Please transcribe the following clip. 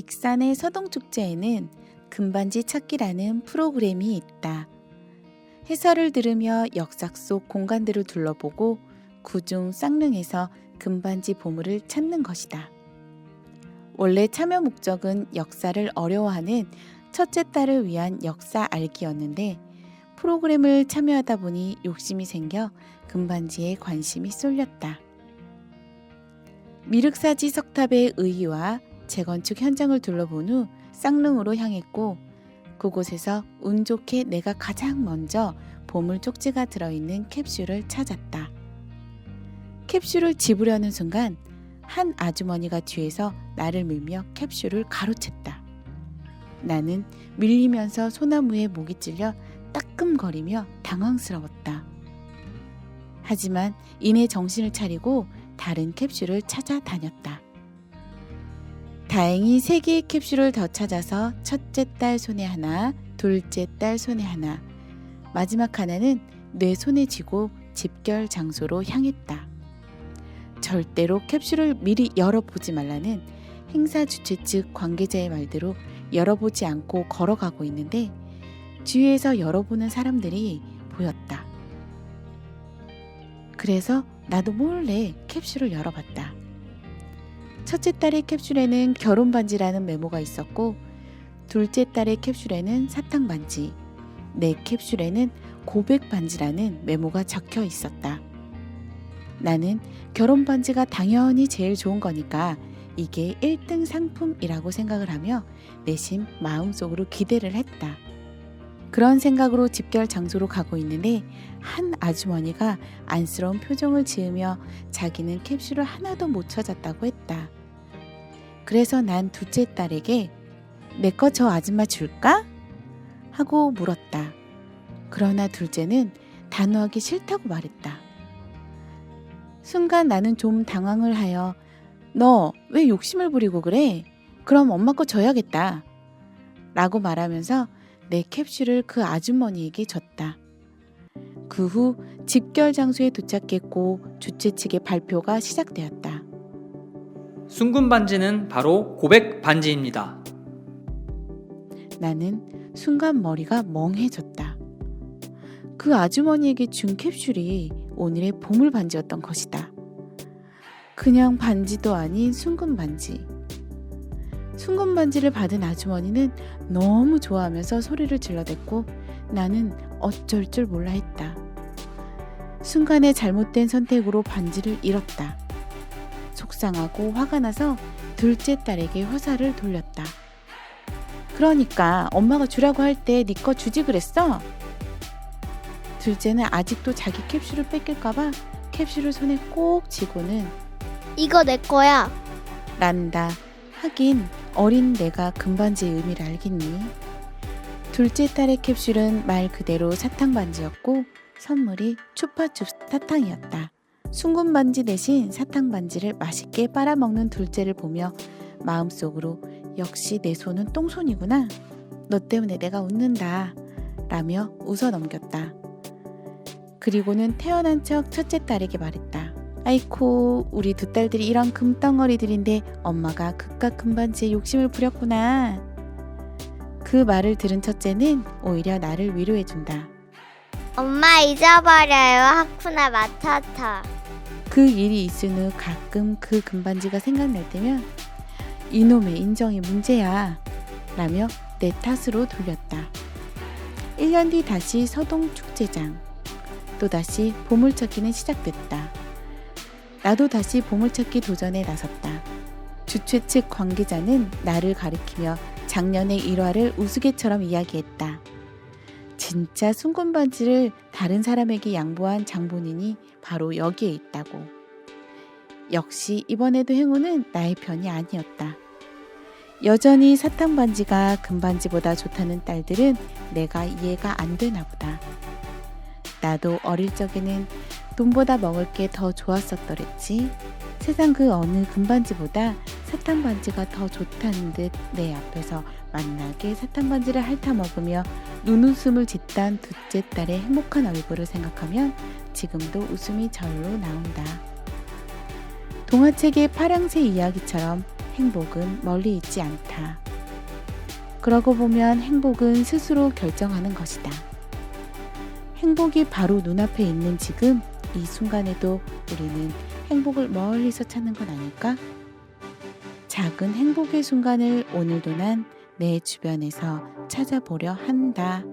익산의 서동축제에는 금반지 찾기라는 프로그램이 있다. 해설을 들으며 역사 속 공간들을 둘러보고 구중 쌍릉에서 금반지 보물을 찾는 것이다. 원래 참여 목적은 역사를 어려워하는 첫째 딸을 위한 역사 알기였는데 프로그램을 참여하다 보니 욕심이 생겨 금반지에 관심이 쏠렸다. 미륵사지 석탑의 의의와 재건축 현장을 둘러본 후 쌍릉으로 향했고 그곳에서 운 좋게 내가 가장 먼저 보물 쪽지가 들어있는 캡슐을 찾았다. 캡슐을 집으려는 순간 한 아주머니가 뒤에서 나를 밀며 캡슐을 가로챘다. 나는 밀리면서 소나무에 목이 찔려 따끔거리며 당황스러웠다. 하지만 이내 정신을 차리고 다른 캡슐을 찾아다녔다. 다행히 세 개의 캡슐을 더 찾아서 첫째 딸 손에 하나, 둘째 딸 손에 하나, 마지막 하나는 내 손에 쥐고 집결 장소로 향했다. 절대로 캡슐을 미리 열어보지 말라는 행사 주최 측 관계자의 말대로 열어보지 않고 걸어가고 있는데 주위에서 열어보는 사람들이 보였다. 그래서 나도 몰래 캡슐을 열어봤다. 첫째 딸의 캡슐에는 결혼 반지라는 메모가 있었고 둘째 딸의 캡슐에는 사탕 반지, 내 캡슐에는 고백 반지라는 메모가 적혀 있었다. 나는 결혼 반지가 당연히 제일 좋은 거니까 이게 1등 상품이라고 생각을 하며 내심 마음속으로 기대를 했다. 그런 생각으로 집결 장소로 가고 있는데 한 아주머니가 안쓰러운 표정을 지으며 자기는 캡슐을 하나도 못 찾았다고 했다. 그래서 난 둘째 딸에게 내 거 저 아줌마 줄까? 하고 물었다. 그러나 둘째는 단호하기 싫다고 말했다. 순간 나는 좀 당황을 하여 너 왜 욕심을 부리고 그래? 그럼 엄마 거 줘야겠다. 라고 말하면서 내 캡슐을 그 아주머니에게 줬다. 그 후 집결 장소에 도착했고 주최 측의 발표가 시작되었다. 순금 반지는 바로 고백 반지입니다. 나는 순간 머리가 멍해졌다. 그 아주머니에게 준 캡슐이 오늘의 보물 반지였던 것이다. 그냥 반지도 아닌 순금 반지. 순금 반지를 받은 아주머니는 너무 좋아하면서 소리를 질러댔고 나는 어쩔 줄 몰라 했다. 순간의 잘못된 선택으로 반지를 잃었다. 속상하고 화가 나서 둘째 딸에게 화살을 돌렸다. 그러니까 엄마가 주라고 할 때 네 거 주지 그랬어? 둘째는 아직도 자기 캡슐을 뺏길까봐 캡슐을 손에 꼭 쥐고는 이거 내 거야. 란다. 하긴 어린 내가 금반지의 의미를 알겠니? 둘째 딸의 캡슐은 말 그대로 사탕 반지였고 선물이 추파춥 사탕이었다. 순금 반지 대신 사탕 반지를 맛있게 빨아먹는 둘째를 보며 마음속으로 역시 내 손은 똥손이구나. 너 때문에 내가 웃는다. 라며 웃어 넘겼다. 그리고는 태어난 척 첫째 딸에게 말했다. 아이코, 우리 두 딸들이 이런 금덩어리들인데 엄마가 그깟 금반지에 욕심을 부렸구나. 그 말을 들은 첫째는 오히려 나를 위로해준다. 엄마 잊어버려요. 하쿠나 마타타. 그 일이 있은 후 가끔 그 금반지가 생각날 때면 이놈의 인정이 문제야 라며 내 탓으로 돌렸다. 1년 뒤 다시 서동 축제장. 또다시 보물찾기는 시작됐다. 나도 다시 보물찾기 도전에 나섰다. 주최 측 관계자는 나를 가리키며 작년의 일화를 우스개처럼 이야기했다. 진짜 순금 반지를 다른 사람에게 양보한 장본인이 바로 여기에 있다고. 역시 이번에도 행운은 나의 편이 아니었다. 여전히 사탕 반지가 금 반지보다 좋다는 딸들은 내가 이해가 안 되나 보다. 나도 어릴 적에는 돈보다 먹을 게 더 좋았었더랬지. 세상 그 어느 금반지보다 사탕 반지가 더 좋다는 듯 내 앞에서 만나게 사탕 반지를 핥아 먹으며 눈웃음을 짓단 둘째 딸의 행복한 얼굴을 생각하면 지금도 웃음이 절로 나온다. 동화책의 파랑새 이야기처럼 행복은 멀리 있지 않다. 그러고 보면 행복은 스스로 결정하는 것이다. 행복이 바로 눈앞에 있는 지금 이 순간에도 우리는 행복을 멀리서 찾는 건 아닐까? 작은 행복의 순간을 오늘도 난 내 주변에서 찾아보려 한다.